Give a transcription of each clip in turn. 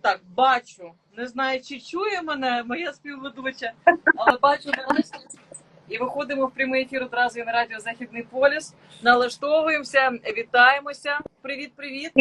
Так, бачу. Не знаю, чи чує мене моя співведуча, але бачу нарешті. І виходимо в прямий ефір одразу і на радіо Західний полюс. Налаштовуємося, вітаємося. Привіт, привіт.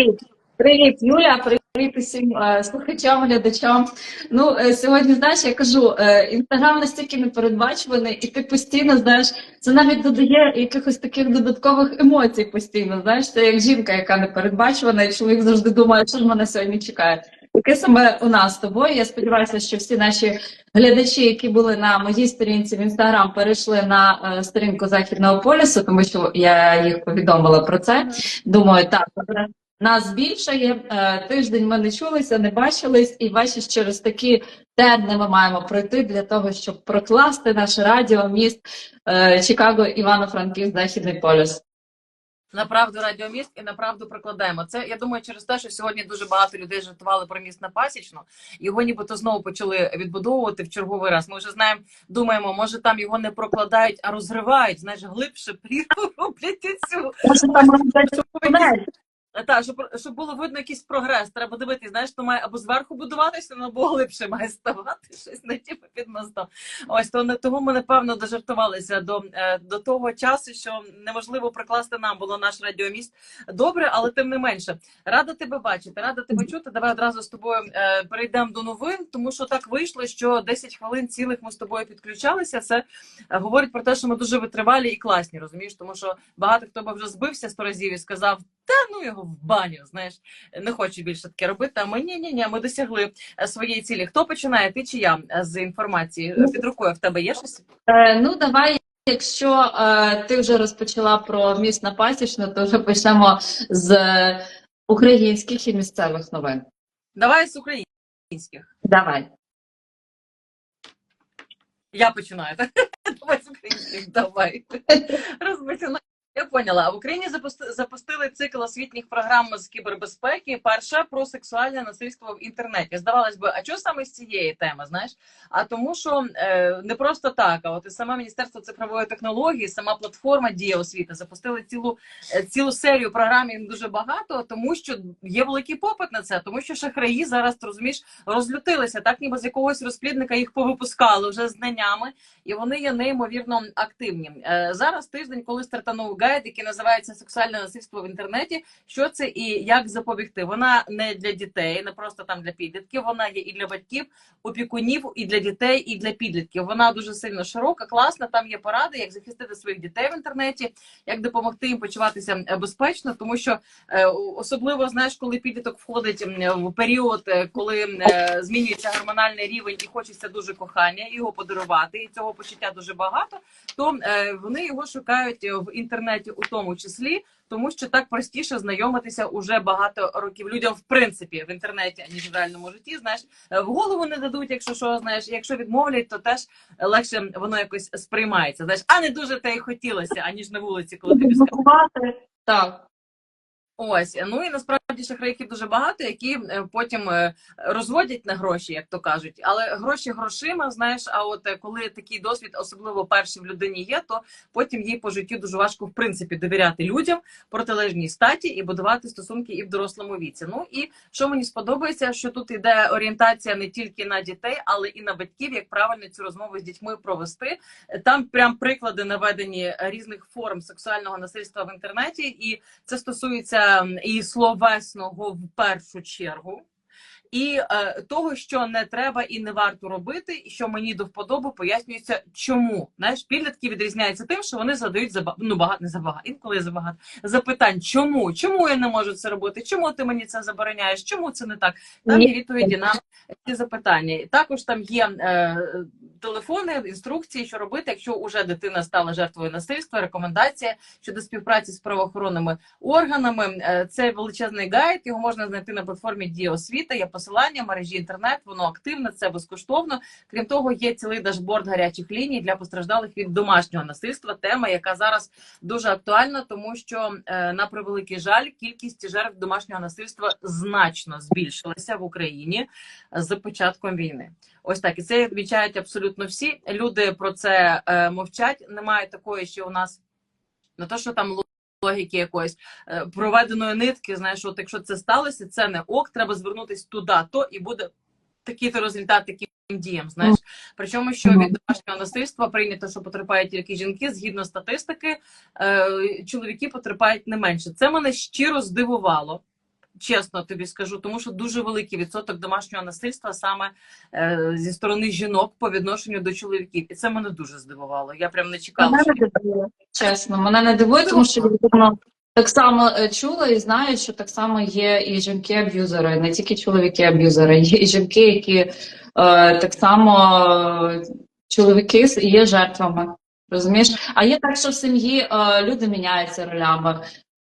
Привіт, Юля, привіт усім е, слухачам, глядачам. Ну е, сьогодні знаєш, я кажу, е, інстаграм настільки непередбачуваний, і ти постійно знаєш, це навіть додає якихось таких додаткових емоцій постійно. Знаєш, це як жінка, яка непередбачувана, і чоловік завжди думає, що ж мене сьогодні чекає. Таке саме у нас з тобою. Я сподіваюся, що всі наші глядачі, які були на моїй сторінці в інстаграм, перейшли на е, сторінку західного полюсу, тому що я їх повідомила про це. Думаю, так. Нас більшає е, тиждень. Ми не чулися, не бачились, і бачиш, через такі терни ми маємо пройти для того, щоб прокласти наше радіо міст е, Чикаго, Івано-Франківськ, Західний полюс. Направду радіоміст і на правду прокладаємо. Це я думаю, через те, що сьогодні дуже багато людей жартували про міст на пасічну. Його нібито знову почали відбудовувати в черговий раз. Ми вже знаємо, думаємо, може там його не прокладають, а розривають. Знаєш, глибше плівку роблять цю. Може, там роблять тунель? Так, щоб, щоб було видно якийсь прогрес, треба дивитися, знаєш, то має або зверху будуватися, або глибше має ставати щось не типу під мостом. Ось то того ми напевно дожартувалися до, е, до того часу, що неможливо прикласти нам було наш радіоміст. Добре, але тим не менше. Рада тебе бачити, рада тебе чути. Давай одразу з тобою е, перейдемо до новин, тому що так вийшло, що 10 хвилин цілих ми з тобою підключалися. Це е, говорить про те, що ми дуже витривалі і класні, розумієш, тому що багато хто би вже збився сто разів і сказав. Та ну його в баню, знаєш, не хочу більше таке робити. А ми ні, ні, ні, ми досягли е, своєї цілі. Хто починає? Ти чи я е, з інформації під рукою? В тебе є щось? Е, ну, давай. Якщо е, ти вже розпочала про міст на пасічну, то вже почнемо з українських і місцевих новин. Давай з українських. Давай. Я починаю. Давай з українських, давай. Розпочинай. Я поняла. В Україні запусти- запустили цикл освітніх програм з кібербезпеки. Перша про сексуальне насильство в інтернеті. Здавалось би, а чого саме з цієї теми? Знаєш? А тому, що е, не просто так, а от і саме Міністерство цифрової технології, сама платформа Дія освіта запустили цілу е, цілу серію програм. Їм дуже багато, тому що є великий попит на це, тому що шахраї зараз розумієш розлютилися, так ніби з якогось розплідника їх повипускали вже знаннями, і вони є неймовірно активні. Е, зараз тиждень, коли стартанув гайд, який називається Сексуальне насильство в інтернеті. Що це і як запобігти? Вона не для дітей, не просто там для підлітків. Вона є і для батьків, опікунів, і для дітей, і для підлітків. Вона дуже сильно широка, класна. Там є поради, як захистити своїх дітей в інтернеті, як допомогти їм почуватися е, безпечно, тому що е, особливо знаєш, коли підліток входить в період, е, коли змінюється гормональний рівень і хочеться дуже кохання, його подарувати, і цього почуття дуже багато. То вони його шукають в інтернеті, у тому числі, тому що так простіше знайомитися уже багато років людям, в принципі, в інтернеті, аніж в реальному житті. Знаєш, Е, в голову не дадуть, якщо що знаєш, якщо відмовлять, то теж легше воно якось сприймається. Знаєш, а не дуже те й хотілося, аніж на вулиці, коли тобі сказали. Так. Ось ну і насправді шахраїв дуже багато, які е, потім е, розводять на гроші, як то кажуть. Але гроші грошима, знаєш. А от е, коли такий досвід, особливо перший в людині є, то потім їй по життю дуже важко в принципі довіряти людям протилежній статі і будувати стосунки і в дорослому віці. Ну і що мені сподобається, що тут йде орієнтація не тільки на дітей, але і на батьків, як правильно цю розмову з дітьми провести. Там прям приклади наведені різних форм сексуального насильства в інтернеті, і це стосується і словесного в першу чергу. І е, того, що не треба і не варто робити, і що мені до вподоби пояснюється, чому знаєш, підлітки відрізняються тим, що вони задають заба... ну багато не забагато, інколи забагато запитань, чому? Чому я не можу це робити? Чому ти мені це забороняєш? Чому це не так? Там є відповіді на ці запитання. І Також там є е, телефони, інструкції, що робити, якщо уже дитина стала жертвою насильства, рекомендація щодо співпраці з правоохоронними органами. Е, Це величезний гайд. Його можна знайти на платформі Дія освіта. Є посилання мережі інтернет. Воно активне, це безкоштовно. Крім того, є цілий дашборд гарячих ліній для постраждалих від домашнього насильства. Тема, яка зараз дуже актуальна, тому що е, на превеликий жаль, кількість жертв домашнього насильства значно збільшилася в Україні з початком війни. Ось так і це відмічають абсолютно всі. Люди про це е, мовчать. Немає такої, що у нас не то, що там логіки якоїсь е, проведеної нитки. Знаєш, от якщо це сталося, це не ок, треба звернутися туди, то і буде такий-то результат таким діям. Знаєш, причому що від домашнього насильства прийнято, що потерпають тільки жінки, згідно статистики, е, чоловіки потерпають не менше. Це мене щиро здивувало. Чесно тобі скажу, тому що дуже великий відсоток домашнього насильства саме е, зі сторони жінок по відношенню до чоловіків, і це мене дуже здивувало. Я прям не чекала. Мене що не дивує, чесно, мене не дивує, тому що я так само е, чула і знаю, що так само є і жінки-аб'юзери, не тільки чоловіки-аб'юзери, є і жінки, які е, так само е, чоловіки є жертвами. Розумієш? А є так, що в сім'ї е, люди міняються ролями.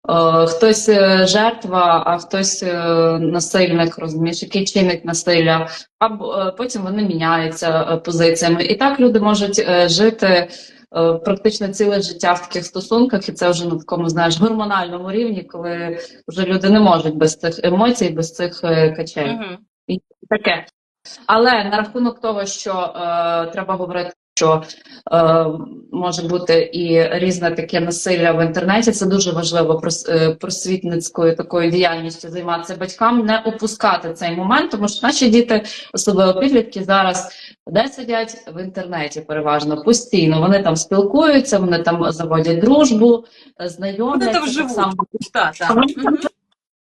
Е, хтось е, жертва, а хтось е, насильник, розумієш, який чинить насилля, а потім вони міняються позиціями. І так люди можуть жити практично ціле життя в таких стосунках, і це вже на такому, знаєш, гормональному рівні, коли вже люди не можуть без цих емоцій, без цих е, качель. Мгм. Таке. Але на рахунок того, що е, треба говорити, що е, може бути і різне таке насилля в інтернеті, це дуже важливо е, просвітницькою такою діяльністю займатися батькам, не опускати цей момент, тому що наші діти, особливо підлітки, зараз де сидять в інтернеті переважно постійно. Вони там спілкуються, вони там заводять дружбу, знайомляться. там так живуть. Так, так.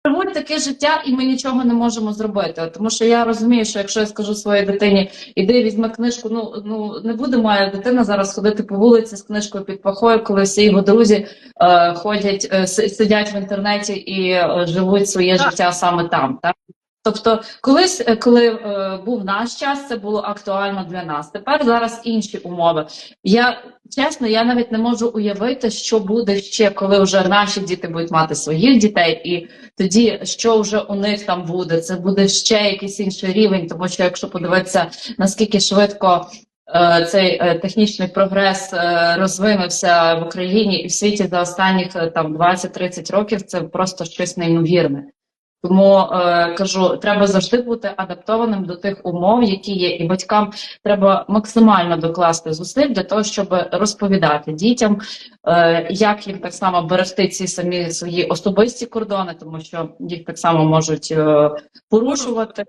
Живуть таке життя, і ми нічого не можемо зробити. Тому що я розумію, що якщо я скажу своїй дитині, іди візьми книжку, ну ну не буде моя дитина зараз ходити по вулиці з книжкою під пахою, коли всі його друзі е, ходять, е, си- сидять в інтернеті і е, живуть своє життя саме там. Так? Тобто, колись, е, коли е, був наш час, це було актуально для нас. Тепер зараз інші умови. Я чесно, я навіть не можу уявити, що буде ще, коли вже наші діти будуть мати своїх дітей, і тоді що вже у них там буде. Це буде ще якийсь інший рівень, тому що якщо подивитися, наскільки швидко. е, Цей е, технічний прогрес розвинувся в Україні і в світі за останніх там 20-30 років. Це просто щось неймовірне. Тому е, кажу, треба завжди бути адаптованим до тих умов, які є, і батькам треба максимально докласти зусиль для того, щоб розповідати дітям, е, як їм так само берегти ці самі свої особисті кордони, тому що їх так само можуть е, порушувати.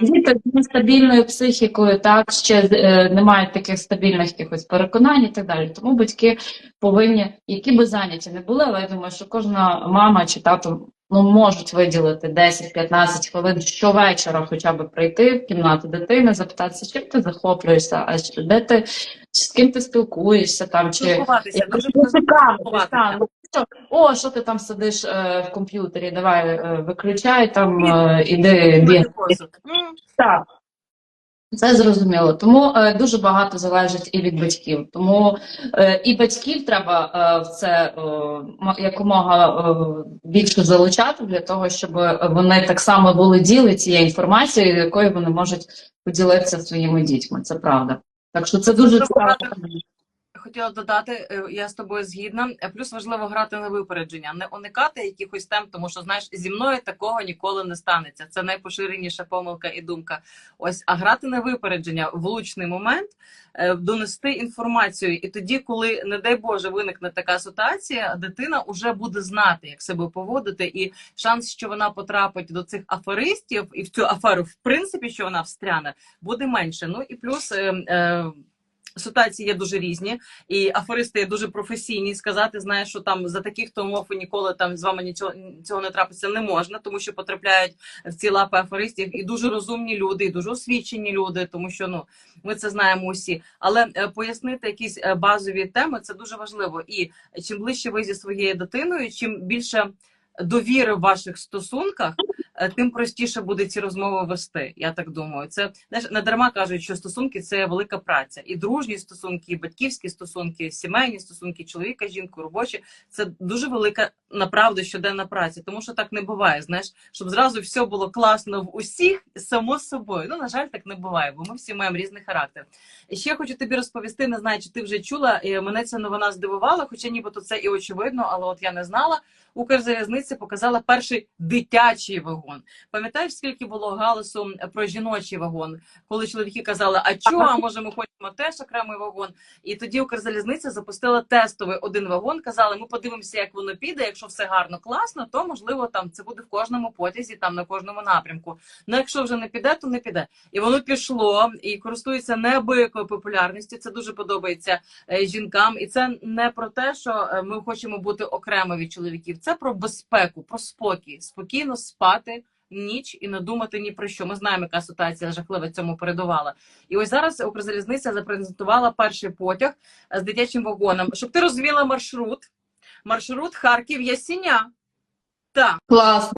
Діти з нестабільною психікою, так ще е, не мають таких стабільних якихось переконань і так далі. Тому батьки повинні, які би зайняті не були, але я думаю, що кожна мама чи тато ну можуть виділити 10-15 хвилин щовечора, хоча б прийти в кімнату дитини, запитатися, чим ти захоплюєшся, а що- де ти з ким ти спілкуєшся там чи Спілкуватися. Дуже спілкуватися. так. Ну, О, що ти там сидиш е, в комп'ютері? Давай е, виключай там, е, іди біг. Мити посуд. М. Так. Це зрозуміло. Тому е, дуже багато залежить і від батьків. Тому е, і батьків треба е, в це е, якомога е, більше залучати для того, щоб вони так само володіли цією інформацією, якою вони можуть поділитися своїми дітьми. Це правда. Так що це дуже Дуже цікаво. Хотіла додати, е, я з тобою згідна. Е, Плюс важливо грати на випередження, не уникати якихось тем, тому що знаєш, зі мною такого ніколи не станеться. Це найпоширеніша помилка і думка. Ось, а грати на випередження влучний момент, е, донести інформацію, і тоді, коли, не дай Боже, виникне така ситуація, дитина вже буде знати, як себе поводити, і шанс, що вона потрапить до цих аферистів і в цю аферу, в принципі, що вона встряне, буде менше. Ну і плюс. Е, е, Ситуації є дуже різні, і аферисти є дуже професійні. Сказати, знаєш, що там за таких то умов ніколи там з вами нічого цього не трапиться не можна, тому що потрапляють в ці лапи аферистів і дуже розумні люди, і дуже освічені люди, тому що ну ми це знаємо усі. Але е, пояснити якісь е, базові теми це дуже важливо. І чим ближче ви зі своєю дитиною, чим більше довіри в ваших стосунках, е, тим простіше буде ці розмови вести. Я так думаю. Це знаєш, не дарма кажуть, що стосунки це велика праця. І дружні стосунки, і батьківські стосунки, сімейні стосунки, чоловіка, жінку, робочі це дуже велика направду щоденна праця. Тому що так не буває. Знаєш, щоб зразу все було класно в усіх, само собою. Ну на жаль, так не буває, бо ми всі маємо різний характер. І ще хочу тобі розповісти, не знаю, чи ти вже чула. і Мене ця новина здивувала, хоча нібито це і очевидно, але от я не знала. Укрзалізниця показала перший дитячий вагон. Пам'ятаєш, скільки було галасу про жіночий вагон, коли чоловіки казали, а чого, а може ми хочемо теж окремий вагон? І тоді Укрзалізниця запустила тестовий один вагон. Казали, ми подивимося, як воно піде. Якщо все гарно, класно, то можливо там це буде в кожному потязі, там на кожному напрямку. Ну якщо вже не піде, то не піде. І воно пішло і користується неабиякою популярністю. Це дуже подобається е, жінкам, і це не про те, що е, ми хочемо бути окремо від чоловіків. Це про безпеку, про спокій, спокійно спати. Ніч і не думати ні про що. Ми знаємо, яка ситуація жахлива цьому передувала. І ось зараз Укрзалізниця запрезентувала перший потяг з дитячим вагоном. Щоб ти розвіла маршрут. Маршрут Харків Ясіня. Так. Клас.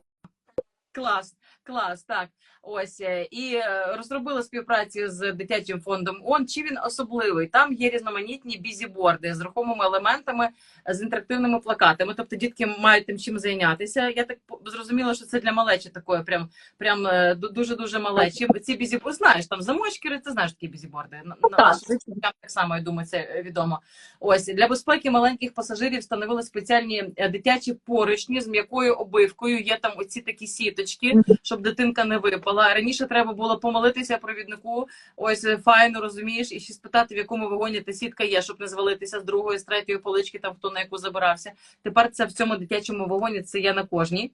Клас, клас, так. Ось е, і е, розробили співпрацю з дитячим фондом ООН. Чи він особливий? Там є різноманітні бізіборди з рухомими елементами, е, з інтерактивними плакатами. Тобто дітки мають тим чим зайнятися. Я так зрозуміла, що це для малечі такої, прям прям дуже дуже малечі. Ці бізіборди, знаєш, там замочки, ти знаєш такі бізіборди. На- наших так само, я думаю, це е, відомо. Ось для безпеки маленьких пасажирів встановили спеціальні е, дитячі поручні з м'якою обивкою. Є там оці такі сіточки, щоб дитинка не випала. Раніше треба було помолитися провіднику. Ось е, файно розумієш, і ще спитати, в якому вагоні та сітка є, щоб не звалитися з другої, з третьої полички, там хто на яку забирався. Тепер це в цьому дитячому вагоні. Це є на кожній.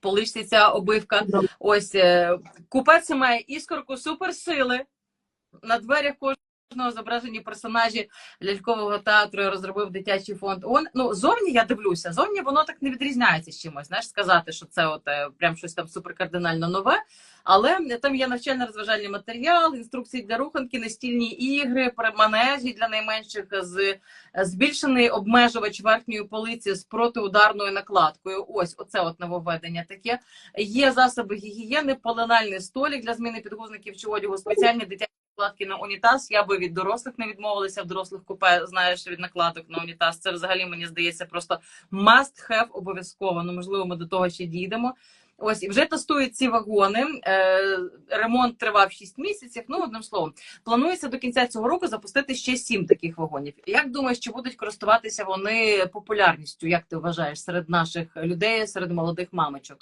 Поличці ця обивка. Ось е, купе це має іскорку суперсили. На дверях кожного зображені персонажі лялькового театру я розробив дитячий фонд. ООН. Ну, зовні я дивлюся, зовні воно так не відрізняється з чимось. Знаєш, сказати, що це от е, прям щось там суперкардинально нове. Але там є навчально-розважальний матеріал, інструкції для руханки, настільні ігри, манежі для найменших з збільшений обмежувач верхньої полиці з протиударною накладкою. Ось оце от нововведення таке. Є засоби гігієни, полинальний столик для зміни підгузників чи одягу, спеціальні дитячі накладки на унітаз. Я би від дорослих не відмовилася в дорослих купе. Знаєш від накладок на унітаз. Це взагалі мені здається просто must have обов'язково. Ну можливо, ми до того ще дійдемо. Ось і вже тестують ці вагони. Е, ремонт тривав 6 місяців. Ну, одним словом, планується до кінця цього року запустити ще 7 таких вагонів. Як думаєш, чи будуть користуватися вони популярністю? Як ти вважаєш серед наших людей, серед молодих мамочок?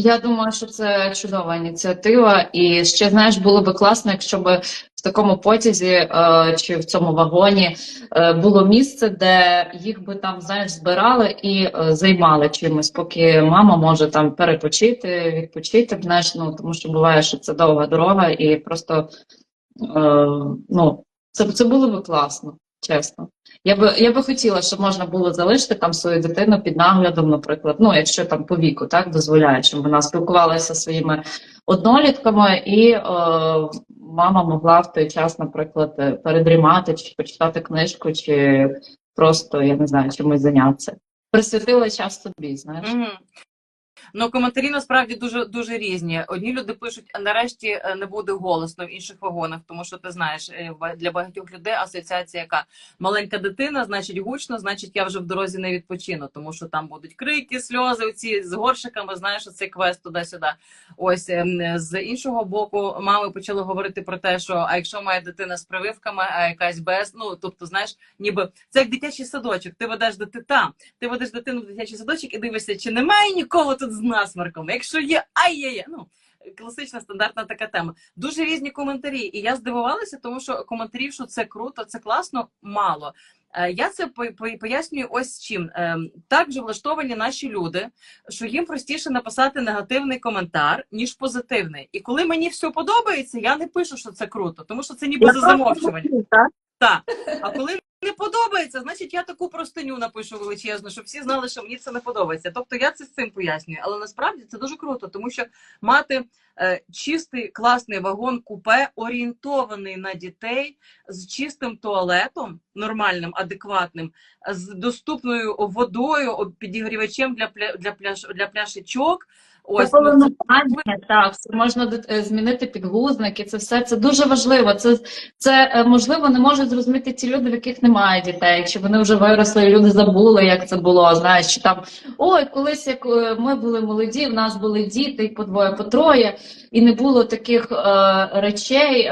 Я думаю, що це чудова ініціатива, і ще знаєш, було би класно, якщо б в такому потязі е, чи в цьому вагоні е, було місце, де їх би там знаєш збирали і е, займали чимось, поки мама може там перепочити, відпочити. Знаєш, ну тому що буває, що це довга дорога, і просто е, ну це, це було би класно, чесно. Я би я би хотіла, щоб можна було залишити там свою дитину під наглядом, наприклад, ну якщо там по віку так дозволяє, щоб вона спілкувалася зі своїми однолітками, і е, мама могла в той час, наприклад, е, передрімати чи почитати книжку, чи просто я не знаю, чимось зайнятися. Присвятила час собі, знаєш. Угу. Ну, коментарі насправді дуже дуже різні. Одні люди пишуть, нарешті е, не буде голосно в інших вагонах, тому що ти знаєш, е, для багатьох людей асоціація, яка маленька дитина, значить гучно, значить я вже в дорозі не відпочину, тому що там будуть крики, сльози, оці з горшиками, знаєш, оцей квест туди-сюди. Ось ем, з іншого боку, мами почали говорити про те, що а якщо має дитина з прививками, а якась без, ну тобто, знаєш, ніби це як дитячий садочок. Ти ведеш дити там, ти ведеш дитину в дитячий садочок і дивишся, чи немає нікого тут з насмарком. Якщо є, ай-є-є. Ну, класична стандартна така тема. Дуже різні коментарі. І я здивувалася, тому що коментарів, що це круто, це класно, мало. Е, Я це пояснюю ось чим. Ем, так же влаштовані наші люди, що їм простіше написати негативний коментар, ніж позитивний. І коли мені все подобається, я не пишу, що це круто, тому що це ніби за замовчування. Так. А коли не подобається, значить я таку простиню напишу величезну, щоб всі знали, що мені це не подобається. Тобто я це з цим пояснюю. Але насправді це дуже круто, тому що мати е, чистий класний вагон купе, орієнтований на дітей з чистим туалетом, нормальним, адекватним, з доступною водою, підігрівачем для пля, для, пляш, для пляшечок. Ось Це ну, це так, це можна е, змінити підгузники, це все це дуже важливо. Це, це е, можливо не можуть зрозуміти ті люди, в яких немає дітей, чи вони вже виросли, і люди забули, як це було. Знаєш, чи там ой, колись як е, ми були молоді, в нас були діти, і по двоє, по троє, і не було таких е, речей, е,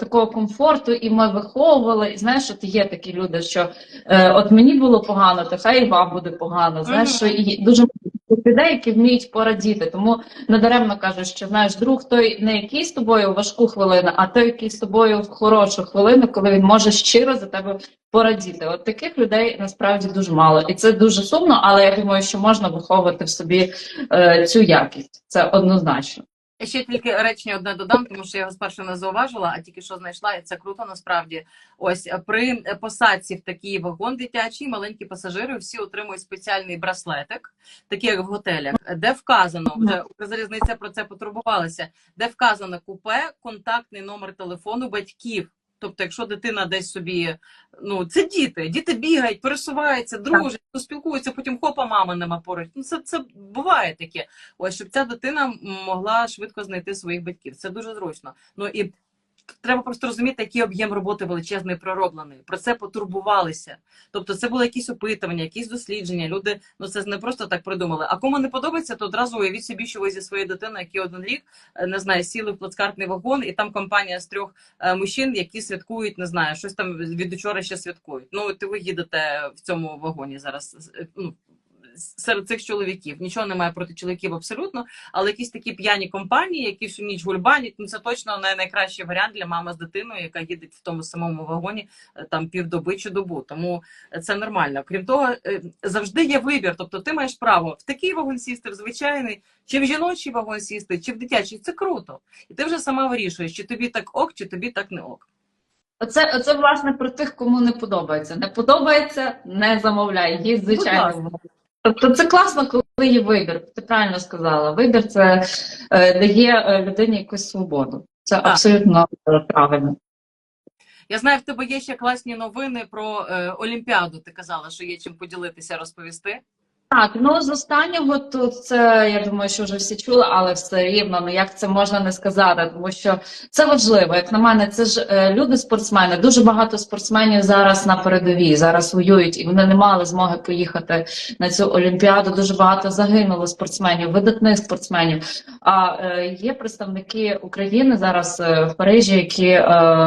такого комфорту, і ми виховували. І знаєш, от є такі люди, що е, от мені було погано, то хай і вам буде погано. Знаєш, що і дуже людей, які вміють порадіти. Тому недаремно кажуть, що знаєш, друг той не який з тобою важку хвилину, а той, який з тобою в хорошу хвилину, коли він може щиро за тебе порадіти. От таких людей насправді дуже мало, і це дуже сумно, але я думаю, що можна виховувати в собі е, цю якість. Це однозначно. Я ще тільки речення одне додам, тому що я його спершу не зауважила, а тільки що знайшла, і це круто насправді. Ось е, при посадці в такий вагон дитячий, маленькі пасажири всі отримують спеціальний браслетик, такий як в готелях, де вказано вже Укрзалізниця про це потурбувалася, де вказано купе, контактний номер телефону батьків. Тобто, якщо дитина десь собі, ну це діти, діти бігають, пересуваються, дружать, ну, спілкуються, потім хопа, мами нема поруч. Ну це, це буває таке. Ось щоб ця дитина могла швидко знайти своїх батьків. Це дуже зручно. Ну і треба просто розуміти, який об'єм роботи величезний пророблений. Про це потурбувалися. Тобто, це були якісь опитування, якісь дослідження. Люди ну це не просто так придумали. А кому не подобається, то одразу уявіть собі, що ви зі своєю дитиною, які один рік е, не знаю, сіли в плацкартний вагон, і там компанія з трьох е, мужчин, які святкують, не знаю, щось там від учора ще святкують. Ну, от ви їдете в цьому вагоні зараз. е, Ну, серед цих чоловіків нічого немає проти чоловіків абсолютно, але якісь такі п'яні компанії, які всю ніч гульбанять, ну це точно не найкращий варіант для мами з дитиною, яка їде в тому самому вагоні е, там півдоби чи добу. Тому це нормально. Крім того, е, завжди є вибір. Тобто, ти маєш право в такий вагон сісти, в звичайний, чи в жіночий вагон сісти, чи в дитячий. Це круто, і ти вже сама вирішуєш, чи тобі так ок, чи тобі так не ок. Оце, оце власне про тих, кому не подобається. Не подобається, не замовляй. Будь звичайно. Тобто це класно, коли є вибір. Ти правильно сказала. Вибір це е, дає е, людині якусь свободу. Це абсолютно е, правильно. Я знаю, в тебе є ще класні новини про е, Олімпіаду. Ти казала, що є чим поділитися, розповісти. Так, ну з останнього тут це я думаю, що вже всі чули, але все рівно. Ну як це можна не сказати, тому що це важливо. Як на мене, це ж е, люди спортсмени. Дуже багато спортсменів зараз на передовій, зараз воюють, і вони не мали змоги поїхати на цю олімпіаду. Дуже багато загинуло спортсменів, видатних спортсменів. А е, є представники України зараз е, в Парижі, які е,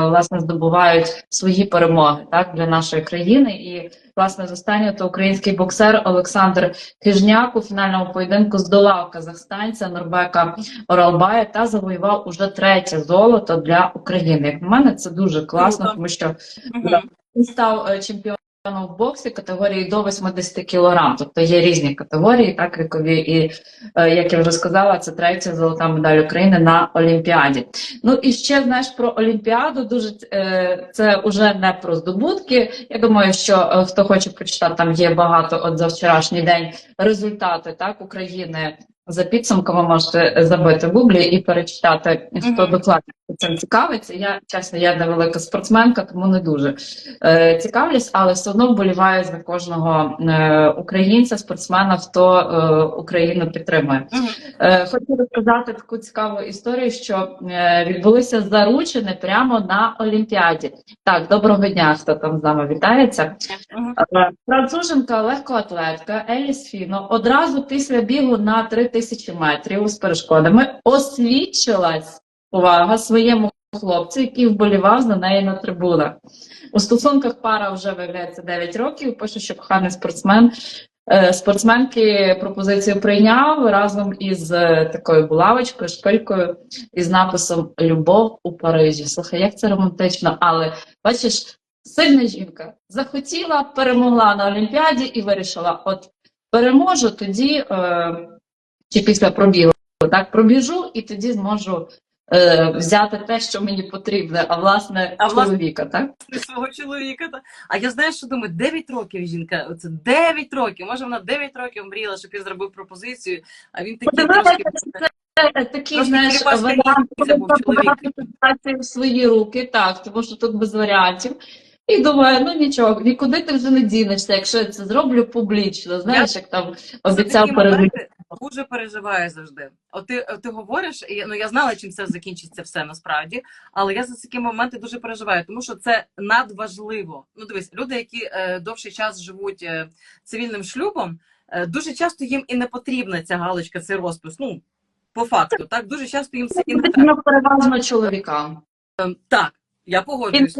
власне здобувають свої перемоги так для нашої країни і. Власне, з останнього то український боксер Олександр Кижняк у фінальному поєдинку здолав казахстанця Норбека Оралбая та завоював уже третє золото для України. Як на мене, це дуже класно, тому що він став е, чемпіоном в боксі категорії до 80 кг. Тобто є різні категорії, так вікові, і е, як я вже сказала, це третя золота медаль України на Олімпіаді. Ну і ще знаєш про Олімпіаду. Дуже е, це вже не про здобутки. Я думаю, що е, хто хоче прочитати, там є багато от за вчорашній день результати так України. За підсумками можете забити в гуглі і перечитати, хто докладно цим цікавиться. Я чесно, я не велика спортсменка, тому не дуже е, цікавлюсь, але все одно вболіваю за кожного е, українця, спортсмена, хто е, Україну підтримує. Е, Хочу розказати таку цікаву історію, що е, відбулися заручини прямо на Олімпіаді. Так, доброго дня, хто там з нами вітається. Е, Француженка легкоатлетка Еліс Фіно одразу після бігу на 3000 метрів з перешкодами освідчилась увага своєму хлопцю, який вболівав за неї на трибунах. У стосунках пара вже виявляється 9 років. Пише, що коханий спортсмен. Е, Спортсменки пропозицію прийняв разом із е, такою булавочкою, шпилькою із написом Любов у Парижі. Слухай, як це романтично, але бачиш, сильна жінка захотіла, перемогла на Олімпіаді і вирішила: от переможу тоді, е, чи після пробігу, так пробіжу, і тоді зможу е, взяти те, що мені потрібне, а власне А власне- чоловіка, так? Ти свого чоловіка. Та... А я знаю, що думаю, 9 років жінка. Оце 9 років. Може, вона 9 років мріяла, щоб я зробив пропозицію, а він такий трошки. Це такий, Трошки знаєш, варіант, ситуацію в свої руки, так, тому що тут без варіантів. І думаю, ну нічого, нікуди ти вже не дінешся, якщо я це зроблю публічно. Знаєш, як там обіцяв такі моменти, дуже переживаю завжди. От ти, ти говориш, і ну я знала, чим це закінчиться все насправді, але я за такі моменти дуже переживаю, тому що це надважливо. Ну дивись, люди, які е, довший час живуть е, цивільним шлюбом, е, дуже часто їм і не потрібна ця галочка, цей розпис. Ну по факту, так дуже часто їм це і не треба. Переважно чоловікам. Ем, Так, я погоджуюсь.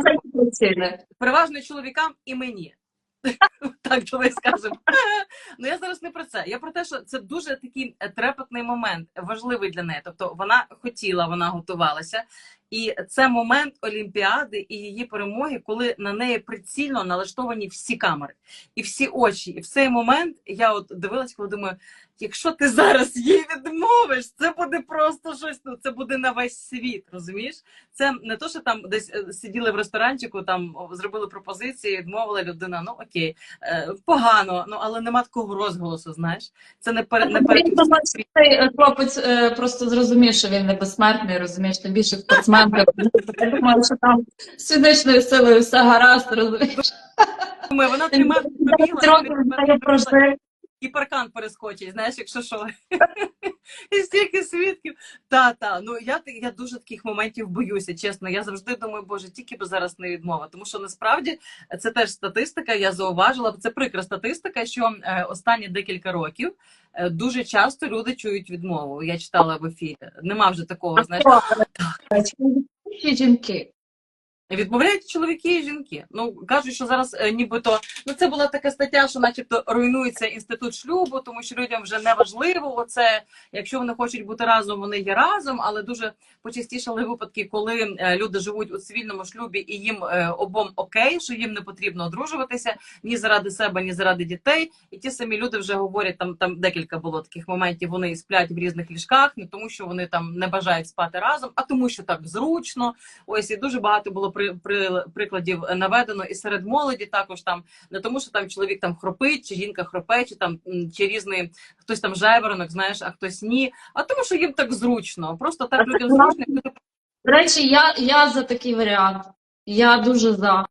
переважно чоловікам і мені. Так, давай скажемо. Ну я зараз не про це. Я про те, що це дуже такий е, трепетний момент, важливий для неї. Тобто вона хотіла, вона готувалася. І це момент Олімпіади і її перемоги, коли на неї прицільно налаштовані всі камери і всі очі. І в цей момент я от дивилась, коли думаю, якщо ти зараз їй відмовиш, це буде просто щось. Ну це буде на весь світ. Розумієш? Це не то, що там десь е, сиділи в ресторанчику, там зробили пропозиції, відмовила людина. Ну окей, е, погано, ну але нема такого розголосу. Знаєш, це не пере не пере... Він думає, що цей е, хлопець просто зрозумів, що він не безсмертний, розумієш, тим більше спортсмен. Я думаю, що там з фізичною силою все гаразд, розумієш. Вона тримає 10 років знає прожив. і паркан перескочить, знаєш, якщо що. І стільки свідків. Та, та. Ну я я дуже таких моментів боюся, чесно. Я завжди думаю, боже, тільки б зараз не відмова. Тому що насправді це теж статистика. Я зауважила. Це прикра статистика, що е, останні декілька років е, дуже часто люди чують відмову. Я читала в ефірі. Нема вже такого, знаєш. Жінки. Відмовляють чоловіки і жінки. Ну кажуть, що зараз е, нібито ну це була така стаття, що, начебто, руйнується інститут шлюбу, тому що людям вже не важливо. Оце якщо вони хочуть бути разом, вони є разом. Але дуже почастішали випадки, коли е, люди живуть у цивільному шлюбі і їм е, обом окей, що їм не потрібно одружуватися ні заради себе, ні заради дітей. І ті самі люди вже говорять, там там декілька було таких моментів. Вони сплять в різних ліжках, не тому, що вони там не бажають спати разом, а тому, що так зручно. Ось і дуже багато було при, при прикладів наведено і серед молоді також там не тому, що там чоловік там хропить, чи жінка хропе, чи там чи різний хтось там жайворонок, знаєш, а хтось ні. А тому, що їм так зручно. Просто так людям зручно. До речі, я, я за такий варіант. Я дуже за.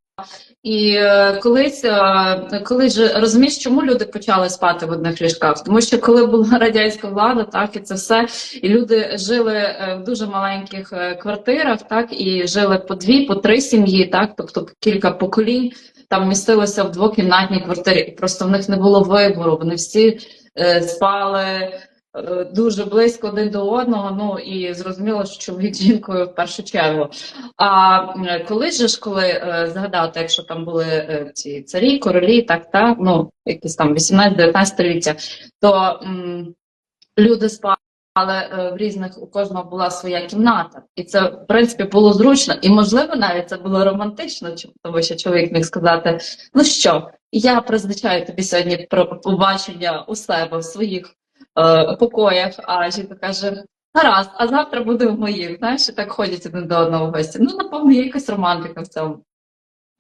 І е, колись, е, колись же розумієш, чому люди почали спати в одних ліжках? Тому що коли була радянська влада, так і це все, і люди жили е, в дуже маленьких квартирах, так і жили по дві, по три сім'ї, так, тобто кілька поколінь там містилося в двокімнатній квартирі, і просто в них не було вибору. Вони всі спали дуже близько один до одного. Ну і зрозуміло, що чоловік жінкою в першу чергу. А е, коли же ж коли е, згадати, якщо там були е, ці царі, королі, так так, ну якісь там 18-19 століття, то м, люди спали. е, в різних у кожного була своя кімната, і це в принципі було зручно, і можливо навіть це було романтично, тому що чоловік міг сказати: ну що, я призначаю тобі сьогодні про побачення у себе в своїх е, покоях. А жінка каже: гаразд, а завтра буде в моїх. Знаєш, так ходять один до одного гості. Ну, напевно, є якась романтика в цьому.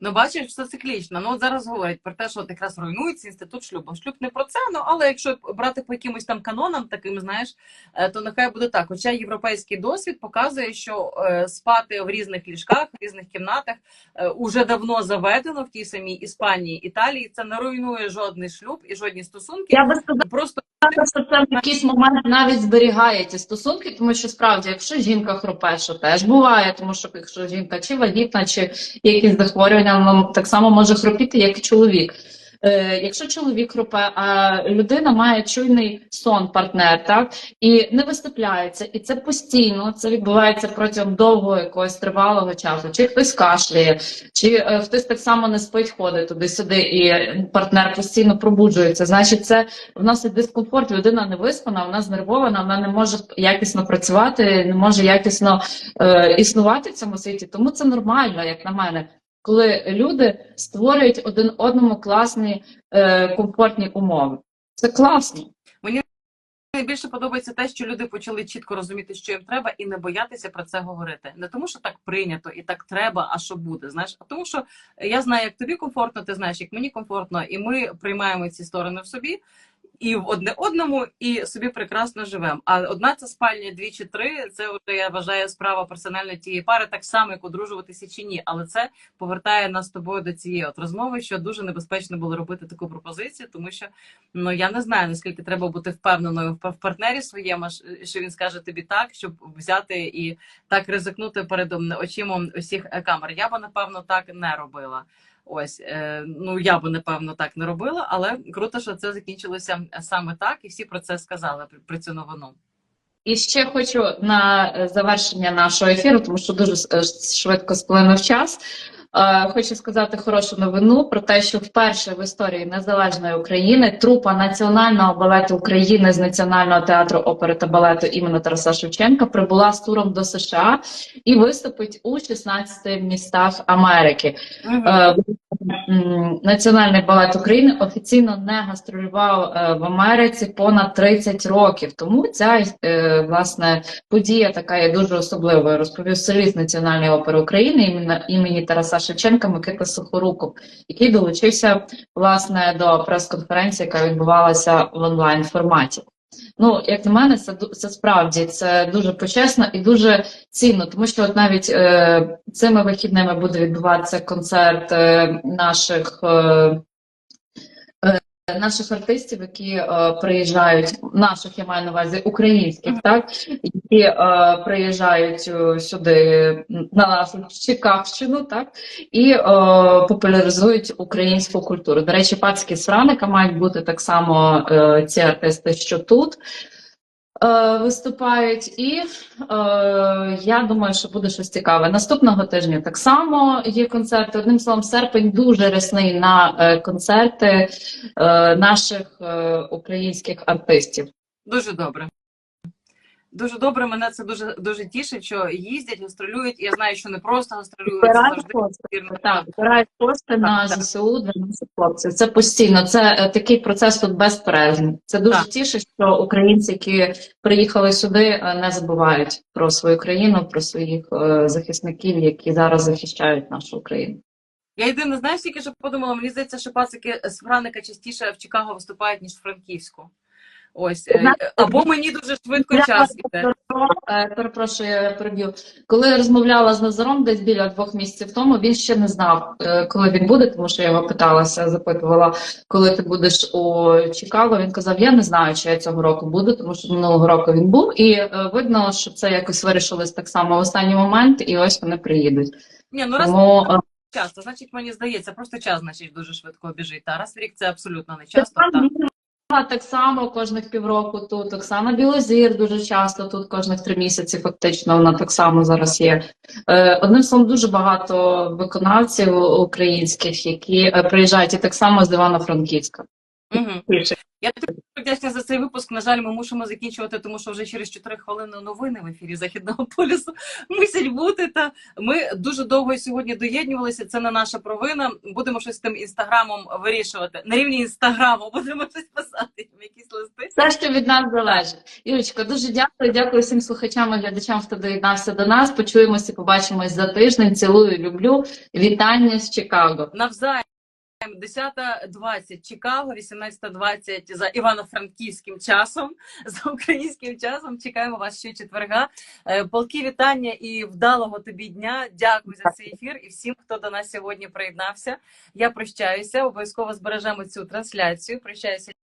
Ну, бачиш, все циклічно. Ну от зараз говорять про те, що от якраз руйнується інститут шлюбу. Шлюб не про це, ну але якщо брати по якимось там канонам, таким знаєш, е, то нехай буде так. Хоча європейський досвід показує, що е, спати в різних ліжках, в різних кімнатах е, уже давно заведено в тій самій Іспанії, Італії. Це не руйнує жодний шлюб і жодні стосунки. Я би сказала, Просто що це в якийсь момент навіть зберігає ці стосунки, тому що справді, якщо жінка хропе, що теж буває, тому що якщо жінка чи вагітна, чи якісь захворювання, вона так само може хропіти, як і чоловік. Е, якщо чоловік хропе, а людина має чуйний сон, партнер, так і не висипляється, і це постійно це відбувається протягом довгого якогось тривалого часу. Чи хтось кашляє, чи е, хтось так само не спить, ходить туди-сюди, і партнер постійно пробуджується. Значить, це вносить дискомфорт. Людина не виспана, вона знервована, вона не може якісно працювати, не може якісно е, існувати в цьому світі. Тому це нормально, як на мене коли люди створюють один одному класні е, комфортні умови. Це класно. Мені найбільше подобається те, що люди почали чітко розуміти, що їм треба, і не боятися про це говорити. Не тому, що так прийнято і так треба, а що буде. Знаєш, а тому, що я знаю, як тобі комфортно, ти знаєш, як мені комфортно, і ми приймаємо ці сторони в собі. І в одне одному, і собі прекрасно живемо. А одна це спальня, дві чи три. Це вже я вважаю справа персонально тієї пари, так само як одружуватися чи ні. Але це повертає нас з тобою до цієї от розмови, що дуже небезпечно було робити таку пропозицію, тому що ну я не знаю наскільки треба бути впевненою в партнері своєму, що він скаже тобі так, щоб взяти і так ризикнути перед очима усіх е, камер. Я би напевно так не робила. Ось е, ну я би напевно так не робила, але круто, що це закінчилося саме так, і всі про це сказали при, цю новину. І ще хочу на е, завершення нашого ефіру, тому що дуже е, швидко сплинув час. Е, Хочу сказати хорошу новину про те, що вперше в історії незалежної України трупа національного балету України з Національного театру опери та балету імені Тараса Шевченка прибула з туром до США і виступить у 16 містах Америки. Е, м, Національний балет України офіційно не гастролював е, в Америці понад 30 років. Тому ця е, власне подія така є дуже особливою. Розповів соліст Національної опери України імені Тараса Шевченка Микита Сухоруков, який долучився власне до прес-конференції, яка відбувалася в онлайн форматі. Ну, як на мене, це це справді це дуже почесно і дуже цінно, тому що от навіть е, цими вихідними буде відбуватися концерт е, наших. Е, Наших артистів, які е, приїжджають, наших я маю на увазі українських, так? Які е, приїжджають е, сюди на нашу Чикавщину, так? І е, популяризують українську культуру. До речі, пацькі з Франика мають бути так само е, ці артисти, що тут виступають, і е, я думаю, що буде щось цікаве. Наступного тижня так само є концерти. Одним словом, серпень дуже рясний на е, концерти е, наших е, українських артистів. Дуже добре. Дуже добре, мене це дуже дуже тішить, що їздять, гастролюють. Я знаю, що не просто гастролюють, це завжди кошти. Так, збирають кошти на. ЗСУ для наших хлопців. Це постійно. Це е, такий процес тут безперервний. Це дуже Так. тішить, що українці, які приїхали сюди, е, не забувають про свою країну, про своїх е, захисників, які зараз захищають нашу Україну. Я єдине, знаєш, тільки що подумала, мені здається, що пацики з Франика частіше в Чикаго виступають, ніж в Франківську. Ось. е, Або мені дуже швидко Я час іде. Перепрошую, я переб'ю. Коли я розмовляла з Назаром десь біля двох місяців тому, він ще не знав, е, коли він буде, тому що я його питалася, запитувала, коли ти будеш у Чикаго. Він казав: Я не знаю, чи я цього року буду, тому що минулого року він був, і е, видно, що це якось вирішилось так само в останній момент, і ось вони приїдуть. Ні, ну раз Тому часто, значить, мені здається, просто час, значить, дуже швидко біжить. А раз в рік це абсолютно не часто. Так. Само кожних півроку тут. Оксана Білозір дуже часто тут, кожних три місяці, фактично, вона так само зараз є. Е, Одним словом, дуже багато виконавців українських, які е, приїжджають і так само з Івано-Франківська. Угу. Я тобі вдячна за цей випуск. На жаль, ми мусимо закінчувати, тому що вже через 4 хвилини новини в ефірі Західного полюсу мусять бути. Та ми дуже довго сьогодні доєднювалися. Це не наша провина. Будемо щось з тим інстаграмом вирішувати. На рівні інстаграму будемо щось писати, якісь листи. Все, що від нас залежить. Юрочка, дуже дякую. Дякую всім слухачам і глядачам, хто доєднався до нас. Почуємося, побачимось за тиждень. Цілую, люблю. Вітання з Чикаго. Навзаєм 10.20 Чикаго, 18.20 за Івано-Франківським часом, за українським часом. Чекаємо вас ще четверга. Е, Полки вітання і вдалого тобі дня. Дякую за цей ефір і всім, хто до нас сьогодні приєднався. Я прощаюся. Обов'язково збережемо цю трансляцію. Прощаюся